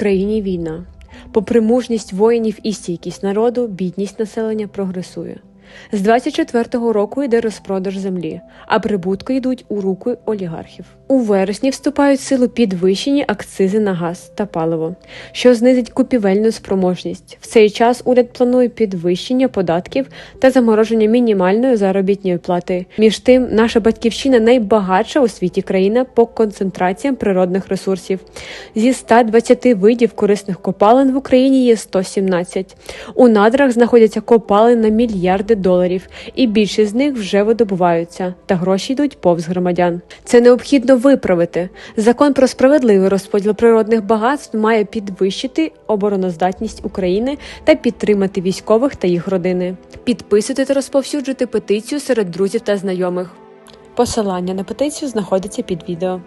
країні війна. Попри мужність воїнів і стійкість народу, бідність населення прогресує. З 24-го року йде розпродаж землі, а прибутки йдуть у руки олігархів. У вересні вступають в силу підвищені акцизи на газ та паливо, що знизить купівельну спроможність. В цей час уряд планує підвищення податків та замороження мінімальної заробітної плати. Між тим, наша батьківщина найбагатша у світі країна по концентраціям природних ресурсів. Зі 120 видів корисних копалин в Україні є 117. У надрах знаходяться копалини на мільярди доларів, і більшість з них вже видобуваються, та гроші йдуть повз громадян. Це необхідно виправити. Закон про справедливий розподіл природних багатств має підвищити обороноздатність України та підтримати військових та їх родини. Підписуйте та розповсюджуйте петицію серед друзів та знайомих. Посилання на петицію знаходиться під відео.